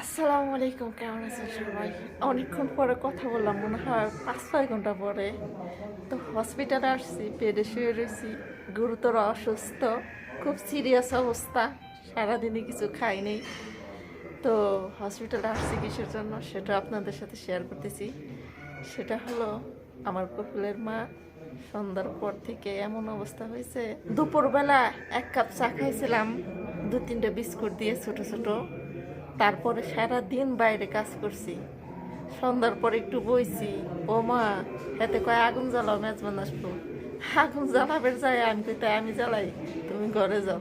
আসসালামু আলাইকুম কেমন আছেন সবাই? অনেকক্ষণ পরে কথা বললাম, মনে হয় পাঁচ, ছয় ঘণ্টা পরে। তো হসপিটালে আসছি বেডে শুয়ে রয়েছি, গুরুতর অসুস্থ, খুব সিরিয়াস অবস্থা সারাদিনে কিছু খাইনি তো হসপিটালে আসছি কিসের জন্য, সেটা আপনাদের সাথে শেয়ার করতেছি। সেটা হলো, আমার কপিলের মা সন্ধ্যার পর থেকে এমন অবস্থা হয়েছে। দুপুরবেলা এক কাপ চা খাইছিলাম দু তিনটে বিস্কুট দিয়ে ছোট ছোট। তারপরে সারা দিন বাইরে কাজ করছি। সন্ধ্যার পর একটু বইছি, ও মা, এতে কয় আগুন জ্বালাও মেজবান আসব। আগুন জ্বালাবের যায় আমি কই তাই আমি জ্বালাই, তুমি ঘরে যাও।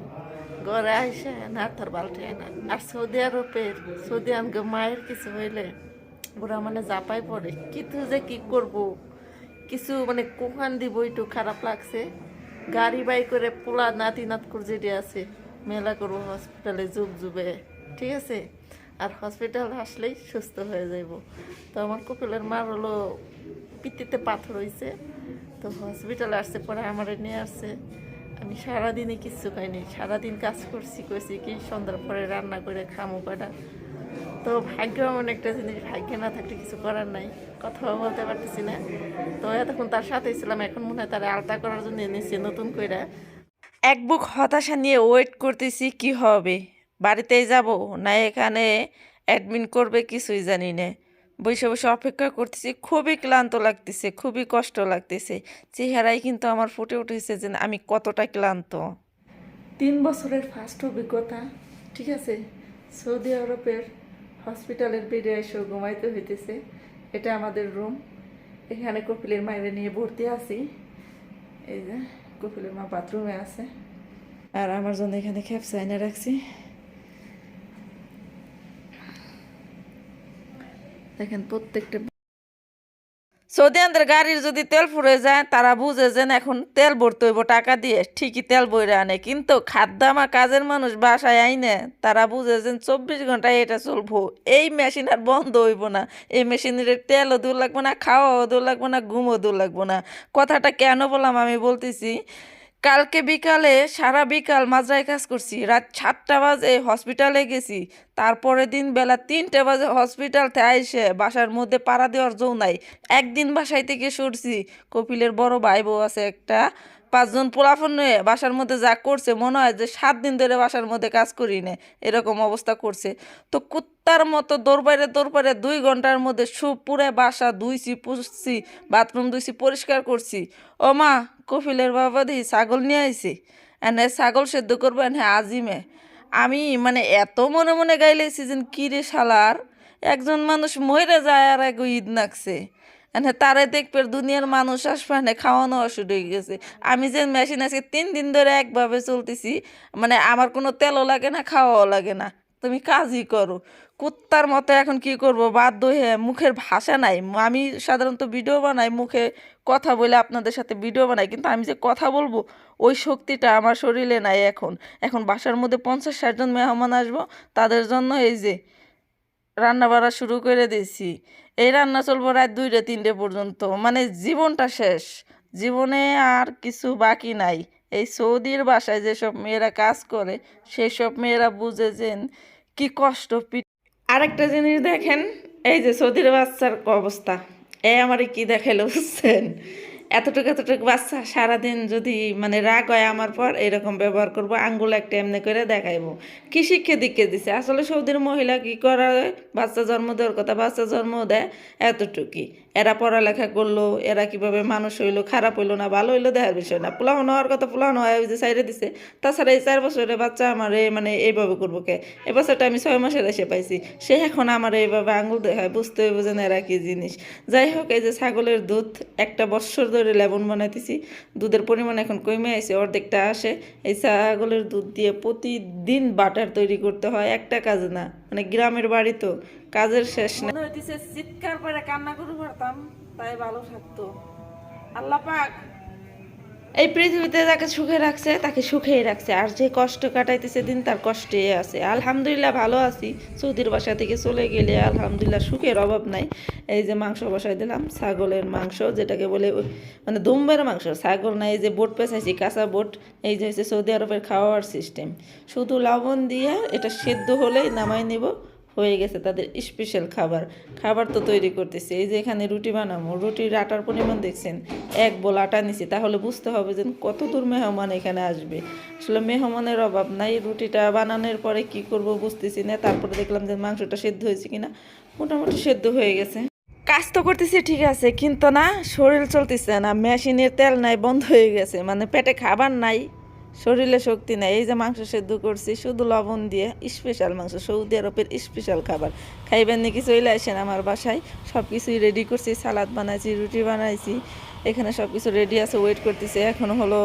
ঘরে আইসে না তোর বালতি না। আর সৌদি আরবের, সৌদি আনগে মায়ের কিছু হইলে ওরা মানে জাপাই পড়ে কিন্তু যে কি করব? কিছু মানে কোহান দিব, একটু খারাপ লাগছে। গাড়ি বাই করে পোলা নাতি নাত করে যেটি আছে, মেলা করব হসপিটালে যুগ যুবে ঠিক আছে? আর হসপিটাল আসলেই সুস্থ হয়ে যাইব। তো আমার কপিলের মার হলো পিত্তিতে পাথর হয়েছে তো হসপিটালে আসছে, পরে আমারে নিয়ে আসছে। আমি সারাদিনে কিচ্ছু খাইনি, সারাদিন কাজ করছি করছি কি সন্ধ্যার পরে রান্না করে খামো কটা তো ভাগ্য এমন একটা জিনিস, ভাগ্যে না থাকলে কিছু করার নাই, কথাও বলতে পারতেছি না। তো এতক্ষণ তার সাথেই ছিলাম, এখন মনে হয় তার আলতা করার জন্য এনেছি নতুন করে এক বুক হতাশা নিয়ে ওয়েট করতেছি কি হবে। বাড়িতেই যাব? না এখানে অ্যাডমিন করবে কিছুই জানি না। বসে বসে অপেক্ষা করতেছি, খুবই ক্লান্ত লাগতেছে, খুবই কষ্ট লাগতেছে। চেহারায় কিন্তু আমার ফুটে উঠেছে যে আমি কতটা ক্লান্ত। তিন বছরের ফার্স্ট অভিজ্ঞতা, ঠিক আছে? সৌদি আরবের হসপিটালের বেডে এসে ঘুমাইতে হইতেছে। এটা আমাদের রুম এখানে কপিলের মায়ের নিয়ে ভর্তি আছি। এই যে, কপিলের মা বাথরুমে আছে। আর আমার জন্য এখানে খেপসা এনে রাখছি। দেখেন প্রত্যেকটা সৌদি আন্দার গাড়ির যদি তেল ফুরে যায়, তারা বুঝে যে এখন তেল ভরতে হইব টাকা দিয়ে। ঠিকই তেল বইরে আনে, কিন্তু খাদ্যামা কাজের মানুষ বাসায় আইনে, তারা বুঝে যে চব্বিশ ঘন্টায় এটা চলবো। এই মেশিন আর বন্ধ হইব না। এই মেশিনের তেলও দূর লাগবো না, খাওয়াও দূর লাগবো না, ঘুমও দূর লাগবো না। কথাটা কেন বললাম আমি বলতেছি, কালকে বিকালে, সারা বিকাল মাজরায় কাজ করছি, রাত সাতটা বাজে হসপিটালে গেছি। তারপরে দিন বেলা তিনটে বাজে হসপিটাল থেকে আইসে বাসার মধ্যে পাড়া দেওয়ার জো নাই। একদিন বাসায় থেকে সরছি, কপিলের বড় ভাই বউ আছে একটা, পাঁচজন পোলাফোন নিয়ে বাসার মধ্যে যা করছে, মনে হয় যে সাত দিন ধরে বাসার মধ্যে কাজ করি নে, এরকম অবস্থা করছে। তো কুত্তার মতো দৌড়বাইরে দৌড়বাইরে দুই ঘণ্টার মধ্যে সুপ পুরে বাসা ধুইছি, পুষছি বাথরুম ধুইছি, পরিষ্কার করছি। ও মা, কপিলের বাবা দি ছাগল নিয়ে আইছি। এনে ছাগল সেদ্ধ করব, এনে আজিমে। আমি মানে এত মনে মনে গাইলে সিজন কি রে একজন মানুষ মরে যায় আর এক ঈদ নাকছে। এনে তারে দেখবে দুনিয়ার মানুষ আসবে খাওয়ানো অসুখ হয়ে গেছে। আমি যে মেশিন আছে তিন দিন ধরে একভাবে চলতেছি মানে আমার কোনো তেলও লাগে না, খাওয়াও লাগে না। তুমি কাজই করো। কুত্তার মতো এখন কি করব? বাধ্য হয়ে মুখের ভাষা নাই। আমি সাধারণত ভিডিও বানাই, মুখে কথা বলে আপনাদের সাথে ভিডিও বানাই, কিন্তু আমি যে কথা বলব, ওই শক্তিটা আমার শরীরে নাই এখন। এখন বাসার মধ্যে পঞ্চাশ ষাটজন মেহমান আসব, তাদের জন্য এই যে রান্না বাড়া শুরু করে দিয়েছি। এই রান্না চলবো রাত দুইটা, তিনটে পর্যন্ত। মানে জীবনটা শেষ। জীবনে আর কিছু বাকি নাই। এই সৌদির বাসায় যেসব মেয়েরা কাজ করে, সেসব মেয়েরা বুঝে যে কি কষ্ট আরেকটা জিনিস দেখেন, এই যে সৌদির বাচ্চার অবস্থা। এই আমারে কি দেখাইলো, বুঝছেন? এতটুকু এতটুকু বাচ্চা সারাদিন যদি মানে রাগ হয় আমার পর, এরকম ব্যবহার করব, আঙ্গুল একটা এমনি করে দেখাইবো। কি শিক্ষা দিকে দিছে? আসলে সৌদির মহিলা কি করা? বাচ্চা জন্ম দেওয়ার কথা, বাচ্চা জন্ম দেয় এতটুকুই। এরা পড়ালেখা করল, এরা কীভাবে মানুষ হইল, খারাপ হইল না, ভালো হইল দেখার বিষয় না। পোলাও হওয়ার কথা পোলাও হয় ওই যে সাইডে দিছে। তাছাড়া এই চার বছরের বাচ্চা আমার মানে এইভাবে করব কে? এ বছরটা আমি ছয় মাসের এসে পাইছি। সে এখন আমার এইভাবে আঙুল দেখায়, বুঝতে হইব যে এরা কি জিনিস। যাই হোক, এই যে ছাগলের দুধ একটা বছর ধরে লেবন বানাইতেছি। দুধের পরিমাণ এখন কমে আসে অর্ধেকটা আসে। এই ছাগলের দুধ দিয়ে প্রতিদিন বাটার তৈরি করতে হয়, একটা কাজ না। মানে গ্রামের বাড়ি তো, কাজের শেষ না। চিৎকার করে কান্না করে পারতাম, তাই ভালো থাকতো। আল্লাহ পাক এই পৃথিবীতে যাকে সুখে রাখছে, তাকে সুখেই রাখছে। আর যে কষ্ট কাটাইতেছে দিন, তার কষ্টে আছে। আলহামদুলিল্লাহ ভালো আছি। সৌদির বাসা থেকে চলে গেলে আলহামদুলিল্লাহ সুখের অভাব নাই। এই যে মাংস বসাই দিলাম, ছাগলের মাংস, যেটাকে বলে মানে দুম্বের মাংস। ছাগল না, এই যে বোট পেঁচাইছি, কাঁচা বোট, এই যে হচ্ছে সৌদি আরবের খাওয়ার সিস্টেম শুধু লবণ দিয়ে এটা সেদ্ধ হলেই নামাই নেব। হয়ে গেছে তাদের স্পেশাল খাবার। খাবার তো তৈরি করতেছে। এই যে এখানে রুটি বানাবো, রুটির আটার পরিমাণ দেখছেন, এক বোল আটা নিছি, তাহলে বুঝতে হবে যে কত দূর মেহমান এখানে আসবে। আসলে মেহমানের অভাব নাই, রুটিটা বানানোর পরে কি করব বুঝতেছি না, তারপরে দেখলাম যে মাংসটা সেদ্ধ হয়েছে কিনা, মোটামুটি সেদ্ধ হয়ে গেছে। কাজ তো করতেছি, ঠিক আছে, কিন্তু না, শরীর চলতেছে না, মেশিনের তেল নাই, বন্ধ হয়ে গেছে মানে পেটে খাবার নাই। শরীরে শক্তি নাই। এই যে মাংস সেদ্ধ করছি, শুধু লবণ দিয়ে স্পেশাল মাংস, সৌদি আরবের স্পেশাল খাবার। খাইবেন নাকি চলে আসেন আমার বাসায়। সব কিছুই রেডি করছি সালাদ বানাইছি, রুটি বানাইছি। এখানে সব কিছু রেডি আছে ওয়েট করতেছে। এখন হলো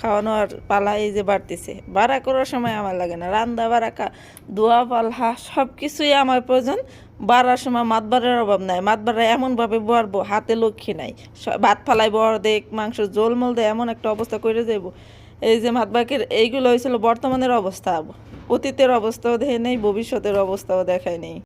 খাওয়ানো আর পালা এই যে বাড়তেছে। বাড়া করার সময় আমার লাগে না। রান্দা, বাড়া দোয়া, পাল্হা সব কিছুই আমার প্রয়োজন। বাড়ার সময় মাত বাড়ার অভাব নাই। মাত বাড়া এমনভাবে বাড়বো, হাতে লক্ষ্মী নাই। ভাত ফালাই বড় দেখ মাংস জোলমল দেয় এমন একটা অবস্থা করে যাইব। এই যে মাতবাকের এইগুলো হয়েছিল বর্তমানের অবস্থা, অতীতের অবস্থাও দেখে নেই, ভবিষ্যতের অবস্থাও দেখায় নেই।